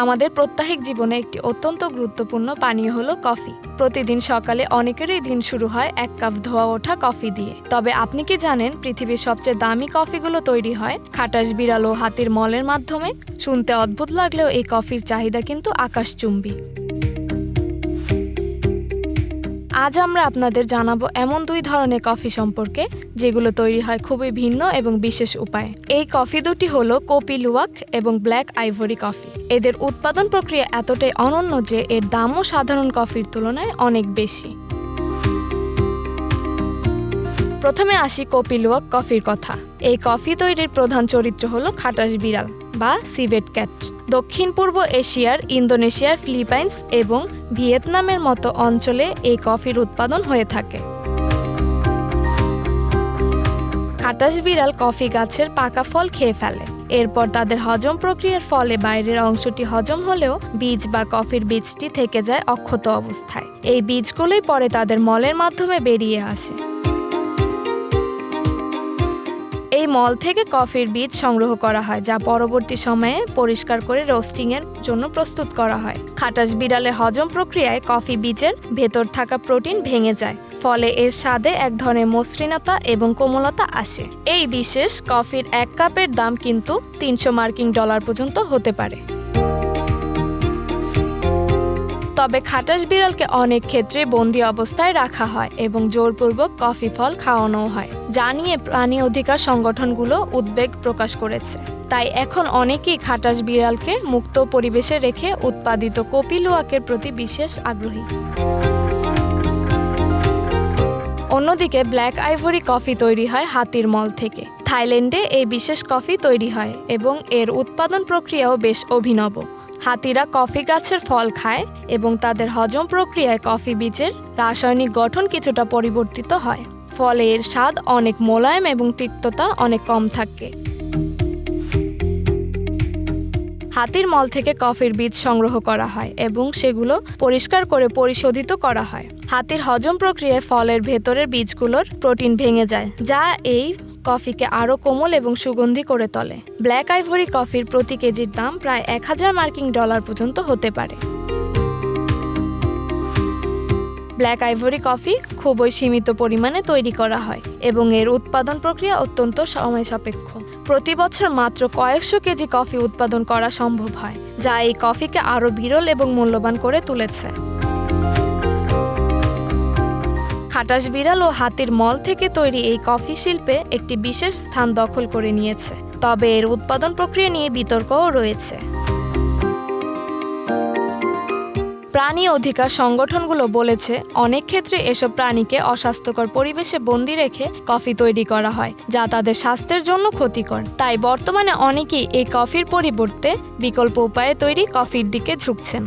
আমাদের প্রত্যাহিক জীবনে একটি অত্যন্ত গুরুত্বপূর্ণ পানীয় হলো কফি। প্রতিদিন সকালে অনেকেরই দিন শুরু হয় এক কাপ ধোয়া ওঠা কফি দিয়ে। তবে আপনি কি জানেন পৃথিবীর সবচেয়ে দামি কফিগুলো তৈরি হয়? খাটাস বিড়াল ও হাতির মলের মাধ্যমে। শুনতে অদ্ভুত লাগলেও এই কফির চাহিদা কিন্তু আকাশচুম্বী। আজ আমরা আপনাদের জানাব এমন দুই ধরনের কফি সম্পর্কে, যেগুলো তৈরি হয় খুবই ভিন্ন এবং বিশেষ উপায়ে। এই কফি দুটি হলো কপি লুয়াক এবং ব্ল্যাক আইভরি কফি। এদের উৎপাদন প্রক্রিয়া এতটাই অনন্য যে এর দামও সাধারণ কফির তুলনায় অনেক বেশি। প্রথমে আসি কপি লুয়াক কফির কথা। এই কফি তৈরির প্রধান চরিত্র হল খাটাস বিড়াল বা সিভেট ক্যাট। দক্ষিণ, পূর্ব এশিয়ার, ইন্দোনেশিয়ার, ফিলিপাইন্স এবং ভিয়েতনামের মতো অঞ্চলে এই কফির উৎপাদন হয়ে থাকে। খাটাস বিড়াল কফি গাছের পাকা ফল খেয়ে ফেলে। এরপর তাদের হজম প্রক্রিয়ার ফলে বাইরের অংশটি হজম হলেও বীজ বা কফির বীজটি থেকে যায় অক্ষত অবস্থায়। এই বীজগুলোই পরে তাদের মলের মাধ্যমে বেরিয়ে আসে। এই মল থেকে কফির বীজ সংগ্রহ করা হয়, যা পরবর্তী সময়ে পরিষ্কার করে রোস্টিং এর জন্য প্রস্তুত করা হয়। খাটাস বিড়ালে হজম প্রক্রিয়ায় কফি বীজের ভেতর থাকা প্রোটিন ভেঙে যায়, ফলে এর স্বাদে এক ধরনের মসৃণতা এবং কোমলতা আসে। এই বিশেষ কফির এক কাপের দাম কিন্তু তিনশো মার্কিন ডলার পর্যন্ত হতে পারে। তবে খাটাস বিড়ালকে অনেক ক্ষেত্রে বন্দি অবস্থায় রাখা হয় এবং জোরপূর্বক কফি ফল খাওয়ানো হয়, যা নিয়ে প্রাণী অধিকার সংগঠনগুলো উদ্বেগ প্রকাশ করেছে। তাই এখন অনেকেই খাটাস বিড়ালকে মুক্ত পরিবেশে রেখে উৎপাদিত কপি লোয়াকের প্রতি বিশেষ আগ্রহী। অন্যদিকে ব্ল্যাক আইভরি কফি তৈরি হয় হাতির মল থেকে। থাইল্যান্ডে এই বিশেষ কফি তৈরি হয় এবং এর উৎপাদন প্রক্রিয়াও বেশ অভিনব। হাতিরা কফি গাছের ফল খায় এবং তাদের হজম প্রক্রিয়ায় কফি বীজের রাসায়নিক গঠন কিছুটা পরিবর্তিত হয়। ফলে এর স্বাদ অনেক মোলায়েম এবং তিক্ততা অনেক কম থাকে। হাতির মল থেকে কফির বীজ সংগ্রহ করা হয় এবং সেগুলো পরিষ্কার করে পরিশোধিত করা হয়। হাতির হজম প্রক্রিয়ায় ফলের ভেতরের বীজগুলোর প্রোটিন ভেঙে যায়, যা এই কফিকে আরও কোমল এবং সুগন্ধি করে তোলে। ব্ল্যাক আইভরি কফির প্রতি কেজির দাম প্রায় এক হাজার মার্কিন ডলার পর্যন্ত হতে পারে। ব্ল্যাক আইভরি কফি খুবই সীমিত পরিমাণে তৈরি করা হয় এবং এর উৎপাদন প্রক্রিয়া অত্যন্ত সময় সাপেক্ষ। প্রতি বছর মাত্র কয়েকশো কেজি কফি উৎপাদন করা সম্ভব হয়, যা এই কফিকে আরও বিরল এবং মূল্যবান করে তুলেছে। খাটাস বিড়াল ও হাতির মল থেকে তৈরি এই কফি শিল্পে একটি বিশেষ স্থান দখল করে নিয়েছে। তবে এর উৎপাদন প্রক্রিয়া নিয়ে বিতর্কও রয়েছে। প্রাণী অধিকার সংগঠনগুলো বলেছে, অনেক ক্ষেত্রে এসব প্রাণীকে অস্বাস্থ্যকর পরিবেশে বন্দি রেখে কফি তৈরি করা হয়, যা তাদের স্বাস্থ্যের জন্য ক্ষতিকর। তাই বর্তমানে অনেকেই এই কফির পরিবর্তে বিকল্প উপায়ে তৈরি কফির দিকে ঝুঁকছেন।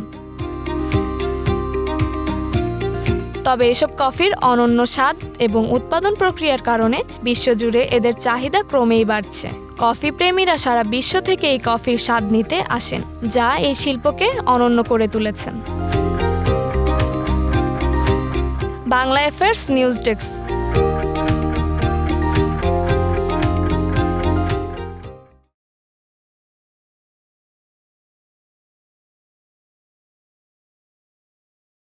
তবে এসব কফির অনন্য স্বাদ এবং উৎপাদন প্রক্রিয়ার কারণে বিশ্বজুড়ে এদের চাহিদা ক্রমেই বাড়ছে। কফি প্রেমীরা সারা বিশ্ব থেকে এই কফির স্বাদ নিতে আসেন, যা এই শিল্পকে অনন্য করে তুলেছেন। Bangla affairs news desk.